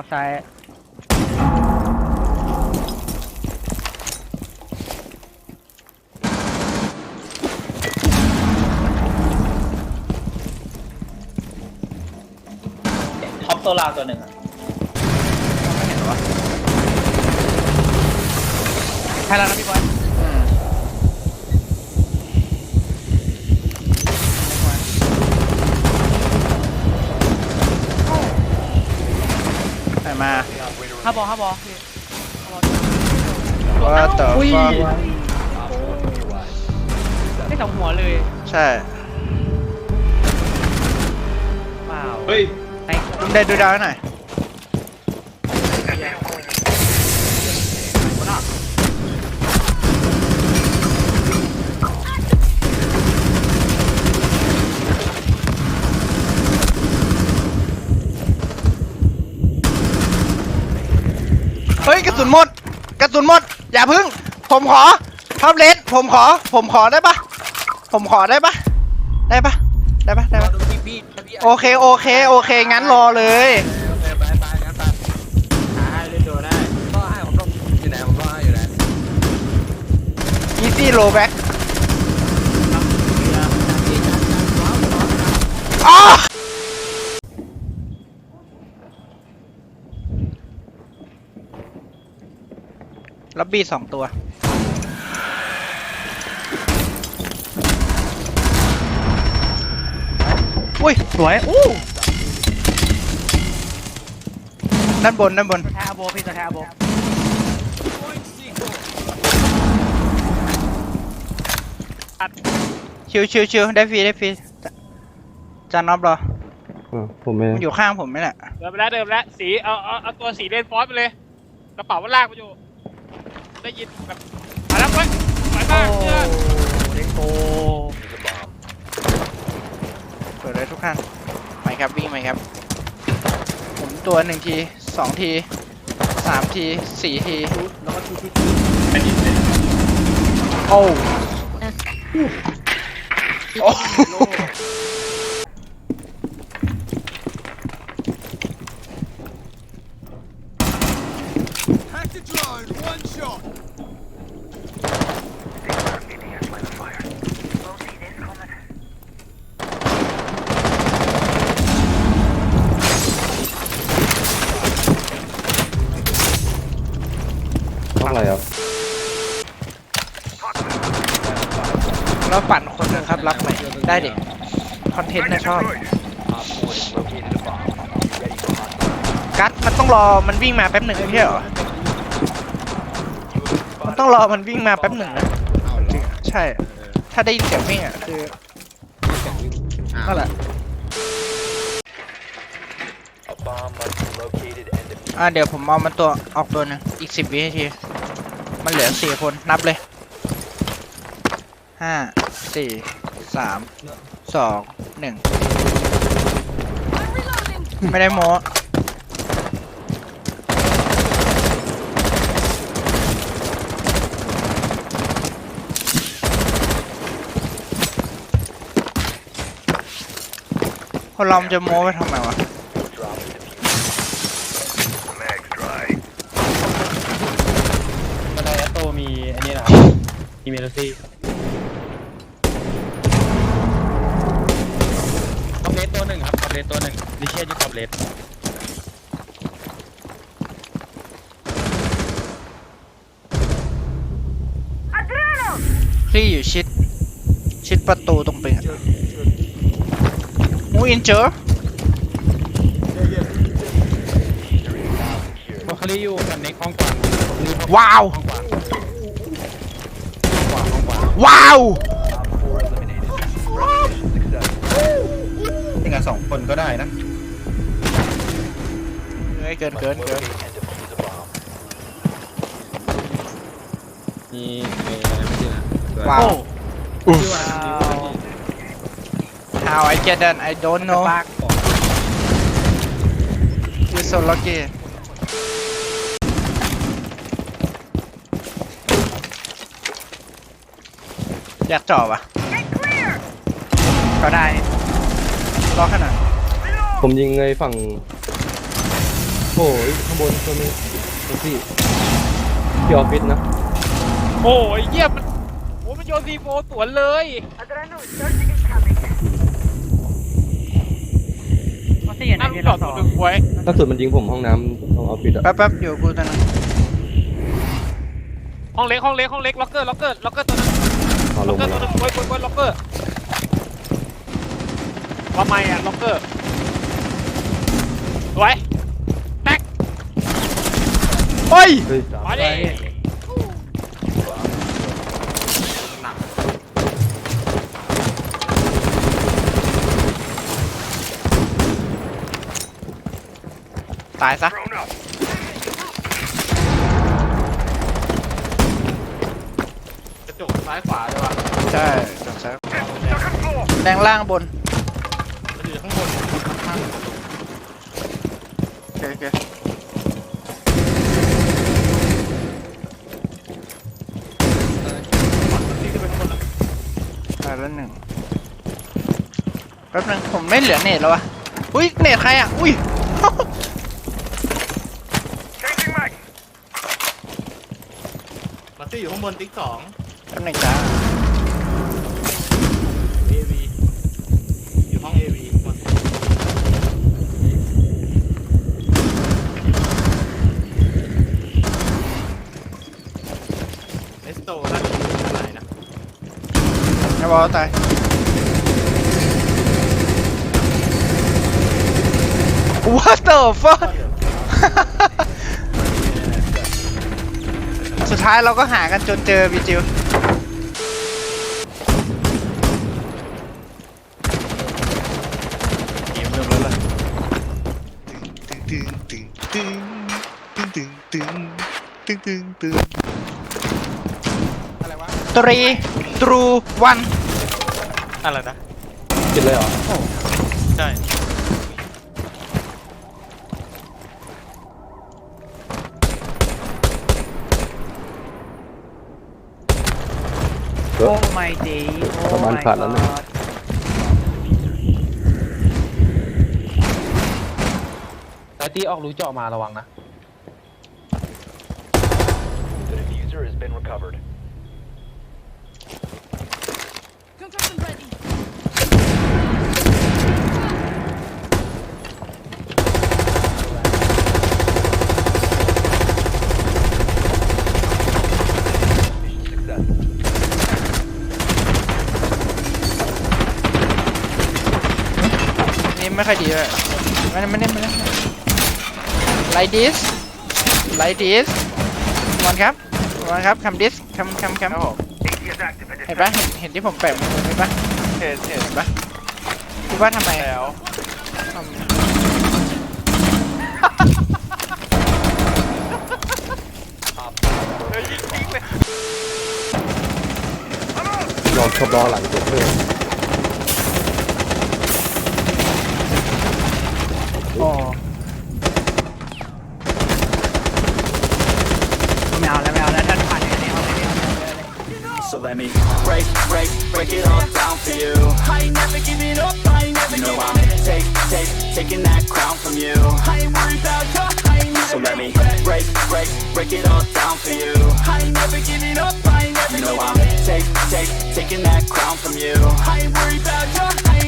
อัพซ้ายท็อปโซลาตัวหนึ่งอะใช่แล้วนะพี่บอย อืมไหน มาห้าบอลห้าบอลพี่ว่าต่อฟ้าไม่สองหัวเลยใช่ว้าวเฮ้ยไอ้ลุงได้ดูดาวให้หน่อย ฮ้ยกระสุนหมด กระสุนหมด อย่าพึ่ง ผมขอท็อปเลนผมขอ ผมขอได้ปะผมขอได้ปะได้ปะได้ปะได้ปะโอเคโอเคโอเคงั้นรอเลยไปไปงั้นไปหาให้เล่นดูได้ก็ให้ผมต้องอยู่ไหนผมก็ให้อยู่ไหน easy roll back อ้าวล็อ บบี้สองตัว อุ้ย สวย อู้ด้านบนด้านบนตัวแท้อาโบพี่ตัวแท้อาโบชิวชิวชิวได้ฟรีได้ฟรีจะจานน็อบรออะผมเองมันอยู่ข้างผมนี่แหละ เดินไปแล้วเดินไปแล้วสีเอาเอาเอาตัวสีเลนฟอสไปเลย กระเป๋ามันลากมาอยู่ ได้ยินแบบมาแล้วเว้ยไปมากเพื่อนเด็กโตเปิดเลยทุกท่านไปครับวิ่งไปครับ ผมตัวหนึ่งทีสองทีสามทีสี่ทีอันนี้เป็นโอ้โอ้ ต้ อะไรครับแล้วปั่นคนหนึ่งครับรับไหมได้ดิคอนเทนต์นะชอบกัดมันต้องรอมันวิ่งมาแป๊บหนึ่งไม่ใช่เหรอมันต้องรอมันวิ่งมาแป๊บหนึ่งนะใช่ ถ้าได้ยินเสียงวิ่งอะคือนั่นแหละอ่าเดี๋ยวผมเอามันตัวออกตัวนึงอีกสิบวินาที มันเหลือสี่คนนับเลยห้าสี่สามสองหนึ่งไม่ได้โมคนเรามันจะโม้ไปทำไมวะ บันไดแอตโตมีอันนี้นะครับ มีเมโลซี่คอมเลสตัวหนึ่งครับคอมเลสตัวหนึ่งลิเชียอยู่คอมเลสที่อยู่ชิด ชิดประตูตรงไปอะมูอินเจอร์โมคาริอยู่กันในห้องกลางนี่ห้องว้าว ห้องกลางขวาห้องกลางว้าวนี่กันสองคนก็ได้นะเฮ้ยเกินเกินเกินมีเมย์อะไรไม่ใช่นะว้าวชื่อว่า how I get that I don't know ปาก you so lucky อยากจ่อปะก็ได้รอขนาดผมยิงไงฝั่งโอ้ยข้างบนตัวนี้ตัวที่ที่ออฟฟิศนะโอ้ยเยี่ยมมันโอ้ยมันโยนซีโฟสวนเลยก็สี่ไหนนั่งที่จอเราดสตัอวงหนึ่งไว้ล่าสุดมันยิงผมห้องน้ำห้องออฟฟิศอะแป๊บแป๊บอยู่กูตอนนั้นห้องเล็กห้องเล็กห้องเล็กล็อกเกอร์ล็อกเกอร์ล็อกเกอร์ตัวนึง เอาลล็อกงเกอมาร์ตัวแล้วนึงไว้ไว้ไว้ล็อกเกอร์ว่าไม่อะล็อกเกอร์สวยแท็กโอ้ยเฮ้ยมาดิตายซะกร จกซ้ายขวาเลยวะใช่จบซะแดงล่างบนมันอยู่ข้างบนข้างโอเคโอเคนี่คือเป็นข้างบนแล้วตายแล้วหนึ่งแป๊บนึงผมไม่เหลือเน็ตแล้ววะอุ้ยเน็ตใครอะอุ้ย มาซี่อยู่ข้างบนติ๊กสอง แป๊บนึงจ้าเอวีอยู่ห้องเอวีเอสโตน่าจะอยู่ข้างในนะไอ้บอลตาย What the fuck สุดท้ายเราก็หากันจนเจอพี่จิวเกมเริ่มแล้วล่ะตึงตึงตึงตึงตึงตึง ตึงตึงตึงอะไรวะ ตรีตรูวันอะไรนะกินเลยเหรอใช่โอ้ไม่ดีโอ้ประมาณ my ขาดแล้วเนี่ย god ไอตี้ออกรู้เจาะมาระวังนะ diffuser has been recovered. Concussion ready. Mission success. นี่ไม่ค่อยดีเลยไม่ได้ไม่ได้ไม่ได้ like this like this วันครับ วันครับคำ this คำคำคำเห็นปะเห็นเห็นที่ผมแปะมือเห็นปะเห็นเห็นเห็นปะคิดว่าทำไมแล้วทำเฮ้ยยิงยิงเลยลองชอบรอหลังเจ็บเลยโอ้ let me break, break, break it all down for you. I ain't never giving up, I ain't never you know I'm take, take, taking that crown from you. I ain't worried about you, I ain't never So let me break, break, break it all down for you. I ain't never giving up, I ain't never you know I'm take, take, taking that crown from you. I ain't worried